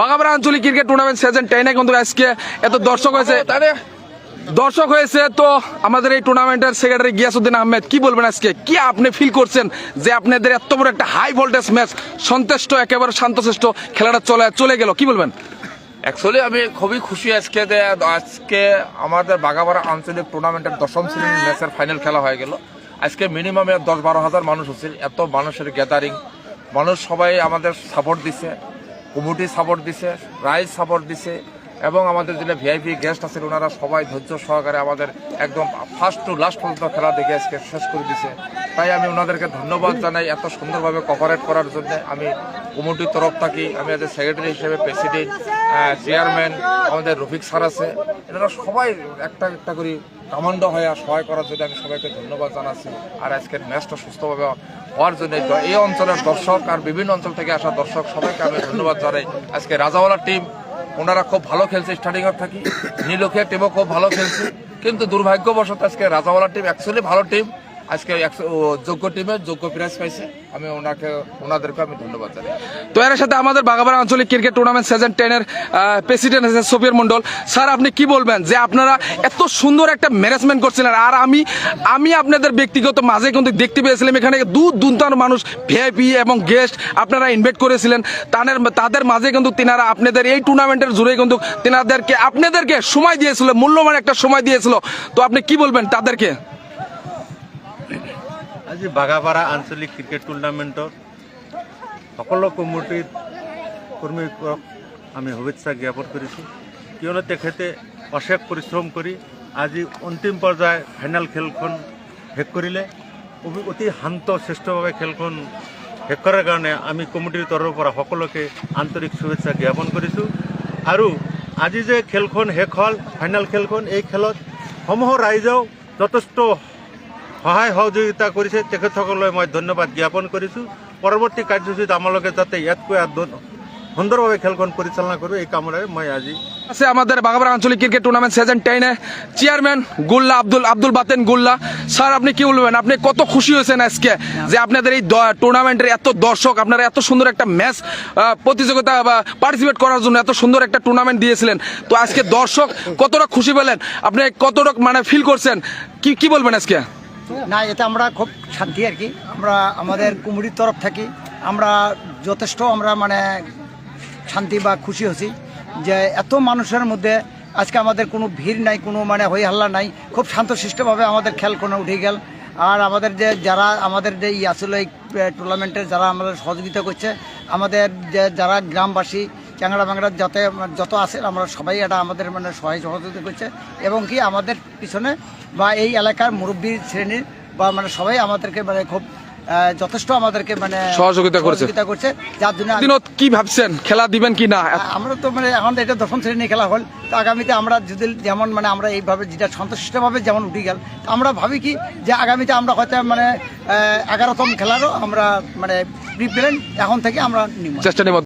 বাগাবাড়া আঞ্চলিক cricket tournament season টেনে কিন্তু আজকে এত দর্শক হয়েছে। দর্শক হয়েছে তো আমাদের এই টুর্নামেন্টের সেক্রেটারি গিয়াসুদ্দিন আহমেদ কি বলবেন আজকে? কি আপনি ফিল করছেন যে আপনাদের এত বড় একটা হাই ভোল্টেজ ম্যাচ সন্তুষ্ট একেবারে শান্তশিষ্ট খেলাটা চলে চলে গেল কি বলবেন? অ্যাকচুয়ালি আমি খুবই খুশি আজকে যে আজকে আমাদের বাগাবাড়া আঞ্চলিক টুর্নামেন্টের দশম শ্রেণির ম্যাচের ফাইনাল খেলা হয়ে গেল। আজকে মিনিমাম দশ বারো হাজার মানুষ হচ্ছে এত মানুষের গ্যাদারিং মানুষ সবাই আমাদের সাপোর্ট দিছে কমিটি সাপোর্ট দিছে প্রাইজ সাপোর্ট দিছে, এবং আমাদের যেটা ভিআইপি গেস্ট আছে ওনারা সবাই ধৈর্য সহকারে আমাদের একদম ফার্স্ট টু লাস্ট পর্যন্ত খেলা দেখে আজকে শেষ করে দিছে। তাই আমি ওনাদেরকে ধন্যবাদ জানাই এত সুন্দরভাবে কভারেট করার জন্য। আমি কমিটির তরফ থাকি, আমি এদের সেক্রেটারি হিসেবে প্রেসিডেন্ট চেয়ারম্যান আমাদের রফিক স্যার আছে। এনারা সবাই একটা একটা করে কামান্ড হয়ে সহায় করার জন্য আমি সবাইকে ধন্যবাদ জানাচ্ছি। আর আজকের ম্যাচটা সুস্থভাবে হওয়ার জন্য এই অঞ্চলের দর্শক আর বিভিন্ন অঞ্চল থেকে আসা দর্শক সবাইকে আমি ধন্যবাদ জানাই। আজকে রাজাওয়ালা টিম ওনারা খুব ভালো খেলছে স্টার্টিং এর থাকি। নীলক্ষিয়া টিমও খুব ভালো খেলছে। কিন্তু দুর্ভাগ্যবশত আজকে রাজাওয়ালা টিম অ্যাকচুয়ালি ভালো টিম আজকে যোগ্য টিমের যোগ্য প্রাইজ পাইছে। আমি ওনাকে, ওনাদেরকে আমি ধন্যবাদ জানাই। তো এর সাথে আমাদের বাগাবাড়া আঞ্চলিক ক্রিকেট টুর্নামেন্ট সিজন টেনের প্রেসিডেন্ট আছে সফিয়ার মন্ডল স্যার, আপনি কি বলবেন যে আপনারা এত সুন্দর একটা ম্যানেজমেন্ট করছিলেন? আর আমি আমি আপনাদের ব্যক্তিগত মাঝে কিন্তু দেখতে পেয়েছিলাম, এখানে দূর দূরান্ত মানুষ ভিআইপি এবং গেস্ট আপনারা ইনভাইট করেছিলেন। তাদের তাদের মাঝে কিন্তু তিনারা আপনাদের এই টুর্নামেন্টের জুড়ে কিন্তু তিনাদেরকে, আপনাদেরকে সময় দিয়েছিল, মূল্যবান একটা সময় দিয়েছিল। তো আপনি কি বলবেন তাদেরকে? আজি বাগাপাৰা আঞ্চলিক ক্ৰিকেট টুৰ্ণামেণ্টত সকলো কমিটিৰ কৰ্মীক আমি শুভেচ্ছা জ্ঞাপন কৰিছোঁ। কিয়নো তেখেতে অশেষ পৰিশ্ৰম কৰি আজি অন্তিম পৰ্যায় ফাইনেল খেলখন শেষ কৰিলে। অতি- শান্ত, শ্ৰেষ্ঠভাৱে খেলখন শেষ কৰাৰ কাৰণে আমি কমিটিৰ তৰফৰ পৰা সকলোকে আন্তৰিক শুভেচ্ছা জ্ঞাপন কৰিছোঁ। আৰু আজি যে খেলখন শেষ হ'ল, ফাইনেল খেলখন, এই খেলত সমূহ ৰাইজেও যথেষ্ট সহায় সহযোগিতা কৰিছে তেখেতসকললৈ মই ধন্যবাদ জ্ঞাপন কৰিছোঁ। পৰৱৰ্তী কাৰ্যসূচীত আমালোকে যাতে ইয়াতকৈ সুন্দৰভাৱে খেলখন পৰিচালনা কৰোঁ এই কামৰে মই আজি আছে আমাদের বাগাবাড়া আঞ্চলিক ক্রিকেট টুর্নামেন্ট সিজন টেনে চেয়ারম্যান গুল্লা আব্দুল আব্দুল বাতেন গুল্লা। স্যার, আপনি কি বলবেন? আপনি কত খুশি হয়েছেন আজকে যে আপনাদের এই টুর্নামেন্টের এত দর্শক, আপনারা এত সুন্দর একটা ম্যাচ প্রতিযোগিতা বা পার্টিসিপেট করার জন্য এত সুন্দর একটা টুর্নামেন্ট দিয়েছিলেন। তো আজকে দর্শক কতটা খুশি পেলেন? আপনি কতটা মানে ফিল করছেন? কি কি বলবেন আজকে? না, এতে আমরা খুব শান্তি আর কি। আমরা আমাদের কুমুরির তরফ থাকি। আমরা যথেষ্ট আমরা মানে শান্তি বা খুশি হছি যে এত মানুষের মধ্যে আজকে আমাদের কোনো ভিড় নাই, কোনো মানে হই হাল্লা নাই। খুব শান্তশিষ্টভাবে আমাদের খেল কোনো উঠে গেল। আর আমাদের যে যারা, আমাদের যে ই আসলে এই টুর্নামেন্টে যারা আমাদের সহযোগিতা করছে, আমাদের যে যারা গ্রামবাসী চ্যাংড়া ব্যাংড়া যাতে যত আছে আমরা সবাই এটা আমাদের মানে সহায় সহযোগিতা করছে। এবং কি আমাদের পিছনে বা এই এলাকার মুরব্বী শ্রেণির বা মানে সবাই আমাদেরকে মানে খুব যথেষ্ট আমাদেরকে মানে সহযোগিতা করছে। সহযোগিতা করছে। যার জন্য কি ভাবছেন? খেলা দিবেন কি না? আমরা তো মানে এখন এটা দশম শ্রেণি খেলা হল। তো আগামীতে আমরা যদি যেমন মানে আমরা এইভাবে যেটা সন্তুষ্টভাবে যেমন উঠে গেল আমরা ভাবি কি যে আগামীতে আমরা হয়তো মানে এগারোতম খেলারও আমরা মানে প্রিপ্লেন এখন থেকে আমরা চেষ্টা নিব।